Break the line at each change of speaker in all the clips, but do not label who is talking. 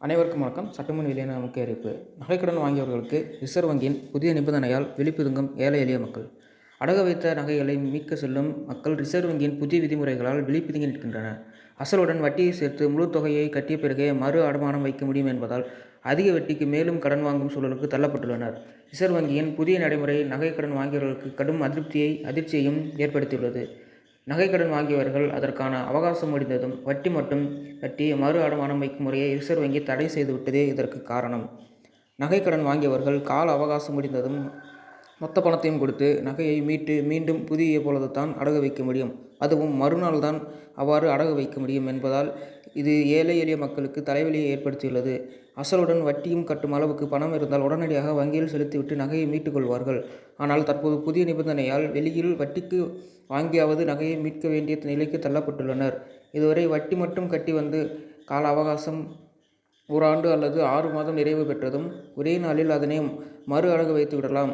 அனைவருக்கும் வணக்கம். சட்டமன்ற வெளியான முக்கிய அறிவிப்பு. நகைக்கடன் வாங்கியவர்களுக்கு ரிசர்வ் வங்கியின் புதிய நிபந்தனையால் விழிப்புதுங்கும் ஏழை எளிய மக்கள். அடகு வைத்த நகைகளை மீட்க செல்லும் மக்கள் ரிசர்வ் வங்கியின் புதிய விதிமுறைகளால் விழிப்புதுங்கி நிற்கின்றன அசலுடன் வட்டியை சேர்த்து முழு தொகையை கட்டிய பிறகே மறு அடமானம் வைக்க முடியும் என்பதால் அதிக வட்டிக்கு மேலும் கடன் வாங்கும் சூழலுக்கு தள்ளப்பட்டுள்ளனர். ரிசர்வ் வங்கியின் புதிய நடைமுறை நகை கடன் வாங்கியவர்களுக்கு கடும் அதிருப்தியை அதிர்ச்சியையும் ஏற்படுத்தியுள்ளது. நகைக்கடன் வாங்கியவர்கள் அதற்கான அவகாசம் முடிந்ததும் வட்டி மட்டும் கட்டி மறு அடமானம் வைக்கும் முறையை ரிசர்வ் வங்கி தடை செய்துவிட்டதே இதற்கு காரணம். நகைக்கடன் வாங்கியவர்கள் கால அவகாசம் முடிந்ததும் மொத்த பணத்தையும் கொடுத்து நகையை மீட்டு மீண்டும் புதிய பொழுது தான் அடகு வைக்க முடியும். அதுவும் மறுநாள் தான் அவ்வாறு அடகு வைக்க முடியும் என்பதால் இது ஏழை எளிய மக்களுக்கு தலைவலியை ஏற்படுத்தியுள்ளது. அசலுடன் வட்டியும் கட்டும் அளவுக்கு பணம் இருந்தால் உடனடியாக வங்கியில் செலுத்திவிட்டு நகையை மீட்டுக்கொள்வார்கள் ஆனால் தற்போது புதிய நிபந்தனையால் வெளியில் வட்டிக்கு வாங்கியாவது நகையை மீட்க வேண்டிய நிலைக்கு தள்ளப்பட்டுள்ளனர். இதுவரை வட்டி மட்டும் கட்டி வந்து கால அவகாசம் ஓராண்டு அல்லது ஆறு மாதம் நிறைவு பெற்றதும் ஒரே நாளில் அதனை மறு அடகு வைத்து விடலாம்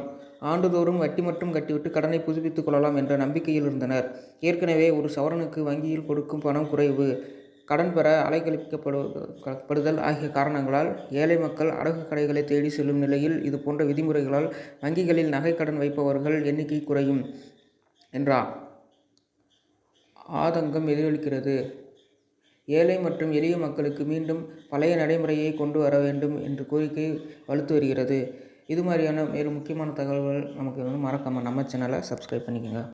ஆண்டுதோறும் வட்டி மட்டும் கட்டிவிட்டு கடனை புதுப்பித்துக் கொள்ளலாம் என்ற நம்பிக்கையில் இருந்தனர். ஏற்கனவே ஒரு சவரனுக்கு வங்கியில் கொடுக்கும் பணம் குறைவு கடன் பெற அலைக்கழிக்கப்படுதல் ஆகிய காரணங்களால் ஏழை மக்கள் அடகு கடைகளை தேடி செல்லும் நிலையில் இது போன்ற விதிமுறைகளால் வங்கிகளில் நகை கடன் வைப்பவர்கள் எண்ணிக்கை குறையும் என்றார் ஆதங்கம் எதிரொலிக்கிறது. ஏழை மற்றும் எளிய மக்களுக்கு மீண்டும் பழைய நடைமுறையை கொண்டு வர வேண்டும் என்று கோரிக்கை வலுத்து வருகிறது. இது மாதிரியான மேலும் முக்கியமான தகவல்கள் நமக்கு வந்து மறக்காமல் நம்ம சேனலை சப்ஸ்கிரைப் பண்ணிக்கோங்க.